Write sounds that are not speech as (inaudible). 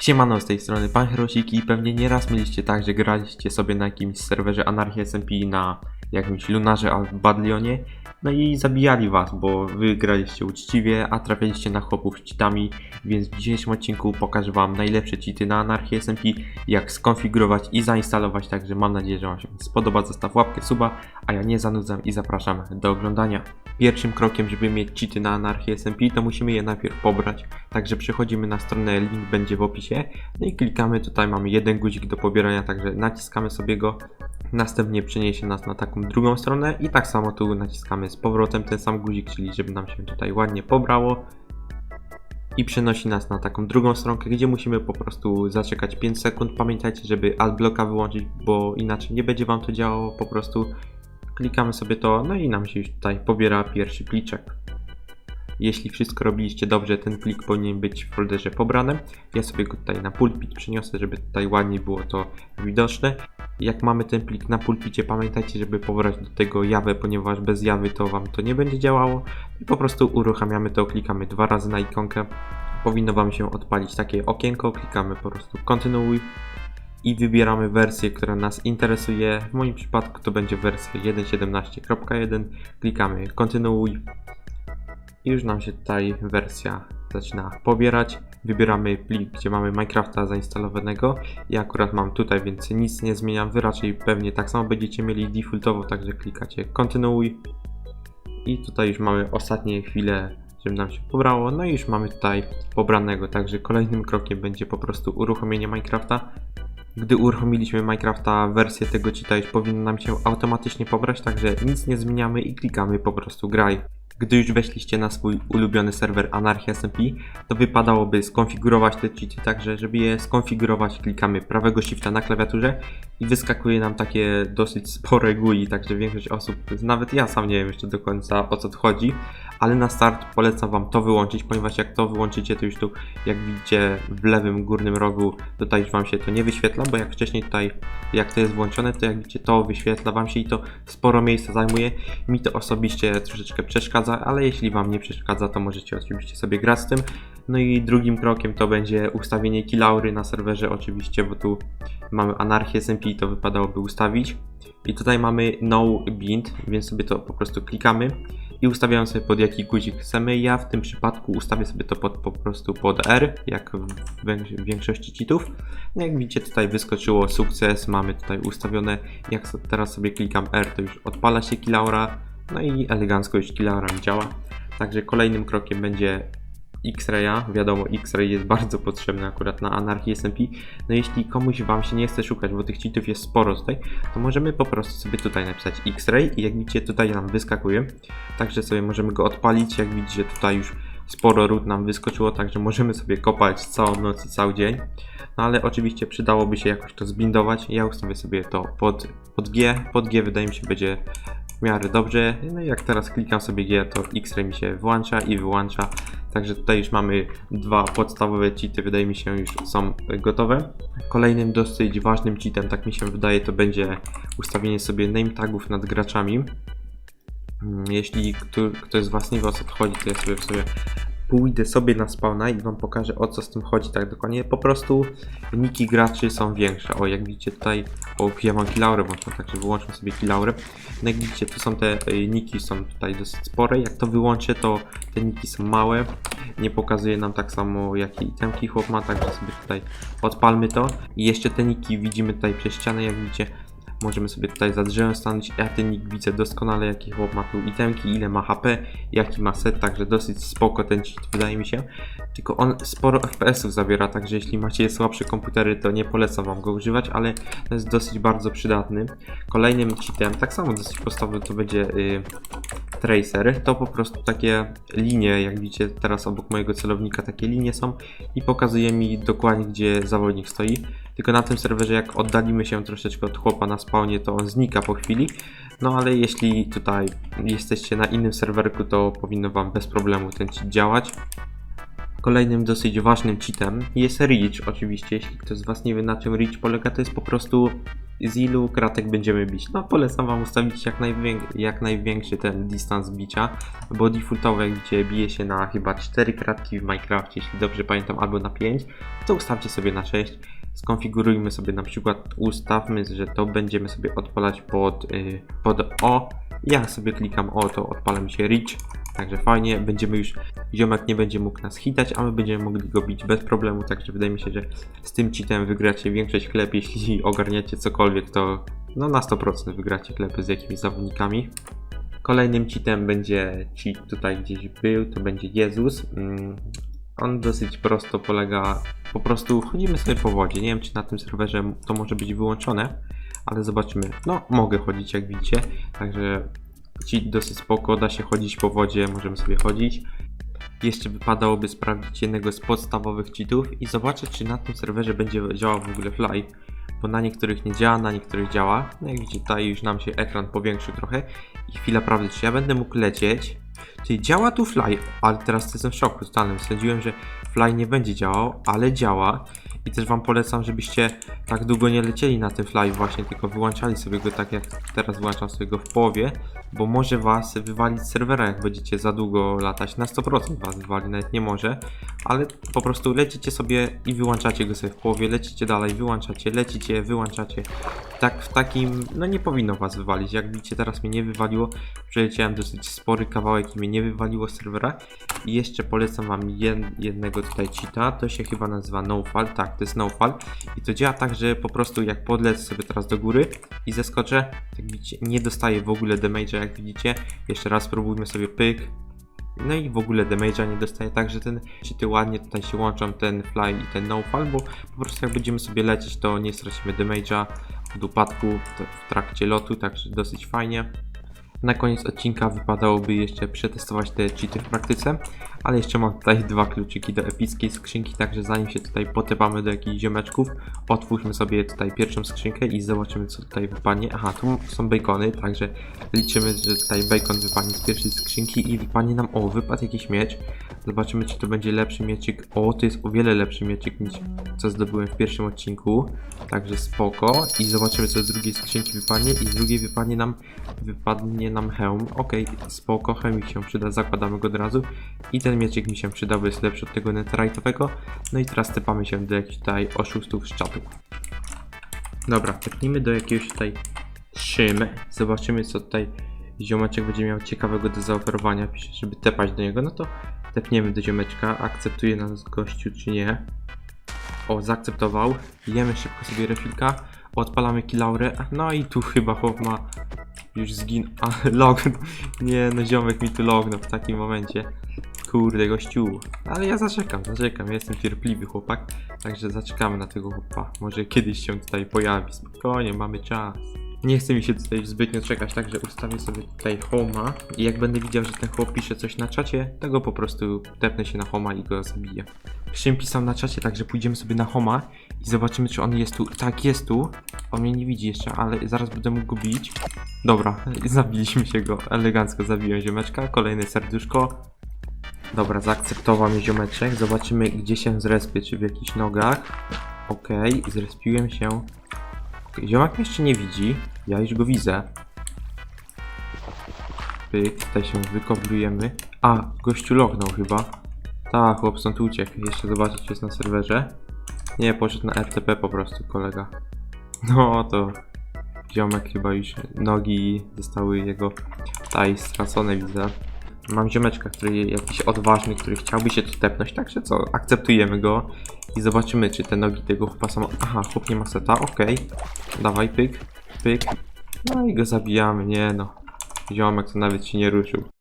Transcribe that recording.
Siemano, z tej strony Pan Herosik i pewnie nieraz mieliście tak, że graliście sobie na jakimś serwerze Anarchii SMP na jakimś Lunarze albo Badlionie. No i zabijali was, bo wy graliście uczciwie, a trafialiście na chłopów cheatami, więc w dzisiejszym odcinku pokażę wam najlepsze cheaty na Anarchii SMP, jak skonfigurować i zainstalować, także mam nadzieję, że wam się spodoba, zostaw łapkę suba, a ja nie zanudzam i zapraszam do oglądania. Pierwszym krokiem, żeby mieć cheaty na Anarchii SMP, to musimy je najpierw pobrać, także przechodzimy na stronę, link będzie w opisie, no i klikamy, tutaj mamy jeden guzik do pobierania, także naciskamy sobie go, następnie przeniesie nas na taką drugą stronę i tak samo tu naciskamy z powrotem ten sam guzik, czyli żeby nam się tutaj ładnie pobrało i przenosi nas na taką drugą stronkę, gdzie musimy po prostu zaczekać 5 sekund. Pamiętajcie, żeby adblocka wyłączyć, bo inaczej nie będzie Wam to działało, po prostu klikamy sobie to, no i nam się już tutaj pobiera pierwszy pliczek. Jeśli wszystko robiliście dobrze, ten plik powinien być w folderze pobrany. Ja sobie go tutaj na pulpit przeniosę, żeby tutaj ładniej było to widoczne. Jak mamy ten plik na pulpicie, pamiętajcie, żeby pobrać do tego jawę, ponieważ bez jawy to Wam to nie będzie działało. I po prostu uruchamiamy to, klikamy dwa razy na ikonkę. Powinno Wam się odpalić takie okienko, klikamy po prostu kontynuuj i wybieramy wersję, która nas interesuje. W moim przypadku to będzie wersja 1.17.1. Klikamy kontynuuj i już nam się tutaj wersja zaczyna pobierać. Wybieramy plik, gdzie mamy Minecrafta zainstalowanego. Ja akurat mam tutaj, więc nic nie zmieniam. Wy raczej pewnie tak samo będziecie mieli defaultowo, także klikacie kontynuuj. I tutaj już mamy ostatnie chwile, żeby nam się pobrało. No i już mamy tutaj pobranego, także kolejnym krokiem będzie po prostu uruchomienie Minecrafta. Gdy uruchomiliśmy Minecrafta, wersję tego cheata już powinno nam się automatycznie pobrać, także nic nie zmieniamy i klikamy po prostu graj. Gdy już weszliście na swój ulubiony serwer Anarchia SMP, to wypadałoby skonfigurować te cheaty, także żeby je skonfigurować klikamy prawego shifta na klawiaturze i wyskakuje nam takie dosyć spore GUI, także większość osób, nawet ja sam nie wiem jeszcze do końca o co tu chodzi, ale na start polecam Wam to wyłączyć, ponieważ jak to wyłączycie, to już tu, jak widzicie w lewym górnym rogu, tutaj już Wam się to nie wyświetla, bo jak wcześniej tutaj, jak to jest włączone, to jak widzicie, to wyświetla Wam się i to sporo miejsca zajmuje. Mi to osobiście troszeczkę przeszkadza, ale jeśli Wam nie przeszkadza, to możecie oczywiście sobie grać z tym. No i drugim krokiem to będzie ustawienie kilaury na serwerze oczywiście, bo tu mamy anarchię SMP i to wypadałoby ustawić. I tutaj mamy no bind, więc sobie to po prostu klikamy i ustawiamy sobie pod jaki guzik chcemy. Ja w tym przypadku ustawię sobie to pod, po prostu pod R, jak w większo- w większości cheatów. No jak widzicie tutaj wyskoczyło sukces, mamy tutaj ustawione, jak teraz sobie klikam R, to już odpala się Kilaura, no i elegancko już Kilaura mi działa. Także kolejnym krokiem będzie X-Raya. Wiadomo, X-Ray jest bardzo potrzebny akurat na anarchii SMP. No jeśli komuś Wam się nie chce szukać, bo tych cheatów jest sporo tutaj, to możemy po prostu sobie tutaj napisać X-Ray i jak widzicie tutaj nam wyskakuje. Także sobie możemy go odpalić. Jak widzicie tutaj już sporo ród nam wyskoczyło, także możemy sobie kopać całą noc i cały dzień. No ale oczywiście przydałoby się jakoś to zbindować. Ja ustawię sobie to pod, pod G. Pod G wydaje mi się będzie w miarę dobrze. No i jak teraz klikam sobie G, to X-Ray mi się włącza i wyłącza. Także tutaj już mamy dwa podstawowe cheaty, wydaje mi się już są gotowe. Kolejnym dosyć ważnym cheatem, tak mi się wydaje, to będzie ustawienie sobie name tagów nad graczami. Mm, Jeśli kto- ktoś z Was nie wie o co chodzi, to ja sobie, sobie pójdę sobie na spawna i Wam pokażę o co z tym chodzi tak dokładnie. Po prostu niki graczy są większe. O, jak widzicie tutaj, o, ja mam kilaurę włączą, także wyłączmy sobie kilaurę. No jak widzicie, tu są te y, niki, są tutaj dosyć spore. Jak to wyłączę, to te niki są małe. Nie pokazuje nam tak samo jakie itemki chłop ma, także sobie tutaj odpalmy to. I jeszcze te niki widzimy tutaj przez ścianę, jak widzicie. Możemy sobie tutaj za drzewem stanąć. Ja ten widzę doskonale, jaki chłop ma tu itemki, ile ma HP, jaki ma set, także dosyć spoko ten cheat wydaje mi się. Tylko on sporo FPS-ów zabiera, także jeśli macie słabsze komputery, to nie polecam wam go używać, ale jest dosyć bardzo przydatny. Kolejnym cheatem, tak samo dosyć podstawowy, to będzie y, Tracer. To po prostu takie linie, jak widzicie teraz obok mojego celownika, takie linie są i pokazuje mi dokładnie, gdzie zawodnik stoi. Tylko na tym serwerze, jak oddalimy się troszeczkę od chłopa na spawnie, to on znika po chwili. No ale jeśli tutaj jesteście na innym serwerku, to powinno Wam bez problemu ten działać. Kolejnym dosyć ważnym cheatem jest Reach, oczywiście. Jeśli ktoś z Was nie wie na czym Reach polega, to jest po prostu z ilu kratek będziemy bić. No polecam Wam ustawić jak, jak największy ten dystans bicia, bo defaultowo jak widzicie bije się na chyba 4 kratki w Minecrafcie, jeśli dobrze pamiętam, albo na 5, to ustawcie sobie na 6. Skonfigurujmy sobie na przykład, ustawmy, że to będziemy sobie odpalać pod, y, pod O. Ja sobie klikam O, to odpala mi się Reach. Także fajnie, będziemy już, ziomek nie będzie mógł nas hitać, a my będziemy mogli go bić bez problemu, także wydaje mi się, że z tym cheatem wygracie większość chleb, jeśli (laughs) ogarniacie cokolwiek, to no na 100% wygracie chleby z jakimiś zawodnikami. Kolejnym cheatem będzie cheat tutaj gdzieś był, to będzie Jezus. Mm, On dosyć prosto polega, po prostu chodzimy sobie po wodzie. Nie wiem czy na tym serwerze to może być wyłączone, ale zobaczymy. No mogę chodzić jak widzicie, także cheat dosyć spoko, da się chodzić po wodzie, możemy sobie chodzić. Jeszcze wypadałoby sprawdzić jednego z podstawowych cheatów i zobaczyć czy na tym serwerze będzie działał w ogóle fly, bo na niektórych nie działa, na niektórych działa. No jak widzicie tutaj już nam się ekran powiększył trochę i chwila prawdy, czy ja będę mógł lecieć? Czyli działa tu fly, ale teraz jestem w szoku totalnym. Sądziłem, że fly nie będzie działał, ale działa. I też wam polecam, żebyście tak długo nie lecieli na tym fly właśnie, tylko wyłączali sobie go tak jak teraz wyłączam sobie go w połowie, bo może was wywalić z serwera, jak będziecie za długo latać. Na 100% was wywali, nawet nie może, ale po prostu lecicie sobie i wyłączacie go sobie w połowie, lecicie dalej, wyłączacie, lecicie, wyłączacie. Tak w takim, no nie powinno was wywalić. Jak widzicie, teraz mnie nie wywaliło, przeleciałem dosyć spory kawałek i mnie nie wywaliło z serwera. I jeszcze polecam wam jed, jednego tutaj cheata, to się chyba nazywa NoFall, tak, to jest NoFall. I to działa tak, że po prostu jak podlecę sobie teraz do góry i zeskoczę, tak widzicie, nie dostaję w ogóle damage'a, jak widzicie. Jeszcze raz spróbujmy sobie pyk. No i w ogóle damage'a nie dostaję, także ten cheaty ładnie tutaj się łączą, ten fly i ten NoFall, bo po prostu jak będziemy sobie lecieć, to nie stracimy damage'a od upadku w trakcie lotu, także dosyć fajnie. Na koniec odcinka wypadałoby jeszcze przetestować te cheaty w praktyce, ale jeszcze mam tutaj dwa kluczyki do epickiej skrzynki, także zanim się tutaj potepamy do jakichś ziomeczków, otwórzmy sobie tutaj pierwszą skrzynkę i zobaczymy co tutaj wypadnie. Aha, tu są bacony, także liczymy, że tutaj bacon wypadnie z pierwszej skrzynki i wypadnie nam, o, wypadł jakiś miecz. Zobaczymy czy to będzie lepszy mieczyk. O, to jest o wiele lepszy mieczyk niż co zdobyłem w pierwszym odcinku, także spoko. I zobaczymy co z drugiej skrzynki wypadnie i z drugiej wypadnie nam, wypadnie nam hełm. Okej, spoko, hełm mi się przyda, zakładamy go od razu. I ten mieczyk mi się przydał, bo jest lepszy od tego netherite'owego. No i teraz tepamy się do jakichś tutaj oszustów z czatu. Dobra, tepnijmy do jakiegoś tutaj szym. Zobaczymy co tutaj ziomeczek będzie miał ciekawego do zaoferowania. Żeby tepać do niego. No to tepniemy do ziomeczka. Akceptuje nas gościu czy nie. O, zaakceptował. Jemy szybko sobie refilka. Odpalamy kilaurę. No i tu chyba chłop ma już zgin... (laughs) A, lognął. Nie, no ziomek mi tu lognął w takim momencie. Kurde, gościu. Ale ja zaczekam, zaczekam. Ja jestem cierpliwy chłopak. Także zaczekamy na tego chłopa. Może kiedyś się tutaj pojawi. Spokojnie, mamy czas. Nie chce mi się tutaj zbytnio czekać, także ustawię sobie tutaj homa i jak będę widział, że ten chłop pisze coś na czacie, to go po prostu tepnę się na homa i go zabiję. Szym pisał na czacie, także pójdziemy sobie na homa i zobaczymy, czy on jest tu. Tak, jest tu. On mnie nie widzi jeszcze, ale zaraz będę mógł go bić. Dobra, (laughs) zabiliśmy się go. Elegancko zabiłem ziomeczka. Kolejne serduszko. Dobra, zaakceptował mnie ziomeczek. Zobaczymy, gdzie się zrespię, czy w jakichś nogach. Okej, zrespiłem się. Ziomek mnie jeszcze nie widzi. Ja już go widzę. Pyk, tutaj się wykoblujemy. A, gościu lognął chyba. Tak, chłop stąd uciekł. Jeszcze zobaczyć, czy jest na serwerze. Nie, poszedł na RTP po prostu, kolega. No to ziomek chyba już nogi zostały jego tutaj stracone, widzę. Mam ziomeczka, który jakiś odważny, który chciałby się tu tepnąć, także co, akceptujemy go i zobaczymy, czy te nogi tego chłopa są... Aha, chłop nie ma seta, okej. Dawaj, pyk, pyk. No i go zabijamy, nie no. Ziomek to nawet się nie ruszył.